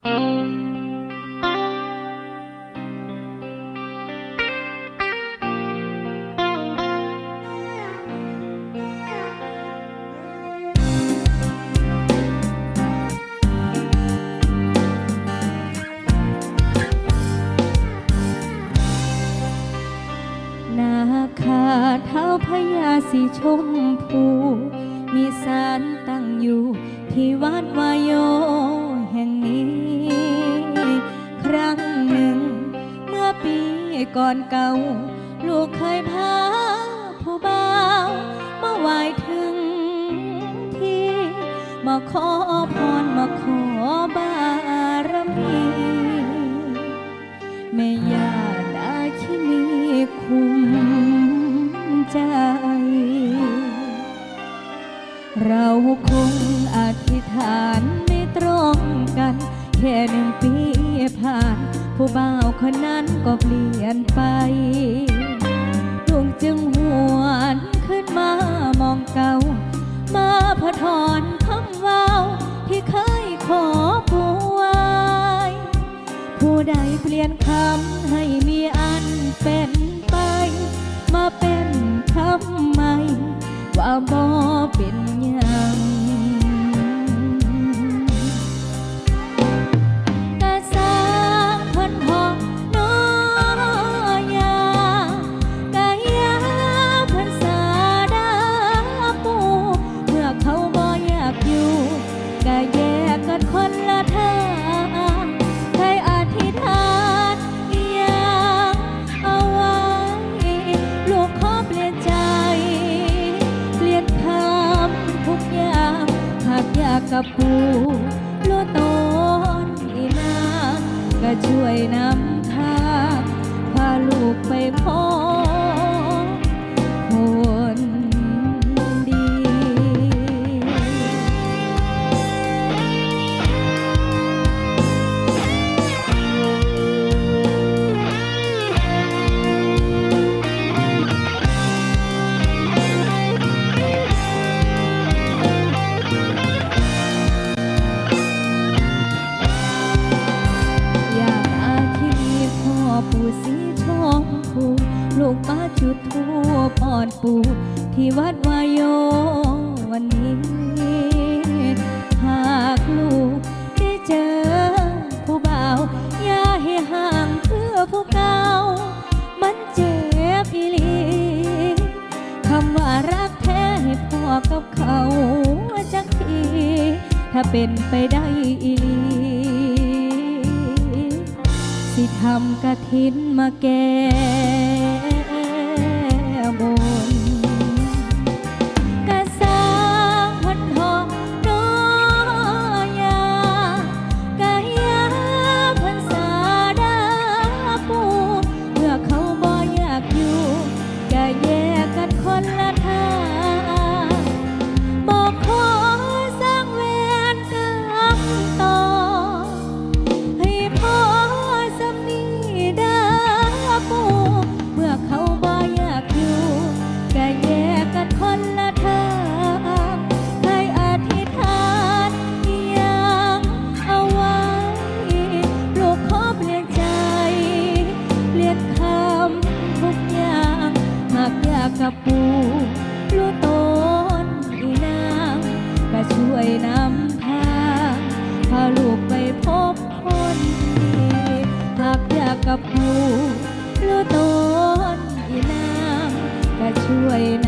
นาคาเท้าพญาสีชมพู มีสารตั้งอยู่ที่วัดวายโย ก่อนเก่า ลูกเคยพาผู้บ่าวมาไหว้ถึงที่ มาขอพรมาขอบารมีแม่ยาดาคินีคุ้มใจ เราคงอธิษฐานไม่ตรงกัน แค่หนึ่งปี ผ่าน ผู้บ่าวคนนั้นก็เปลี่ยนไปดวงจึงหวนขึ้นมามองเก่า มาพะทอนคำว่าที่เคยขอผู้ไว้ผู้ใดเปลี่ยนคำให้มีอา กับปูรู้ตนอีนางก็ช่วยนำทางพาลูกไปพบ ปอ่อนปู่ที่วัดวายโยวันนี้ หากลูกได้เจอผู้บ่าว อย่าให้ห่างเพื่อผู้เก่ามันเจ็บอีหลีคำว่ารักแท้ให้พ่อกับเขาจักทีถ้าเป็นไปได้อีหลีสิทำกระทินมาแก บ ช่วยน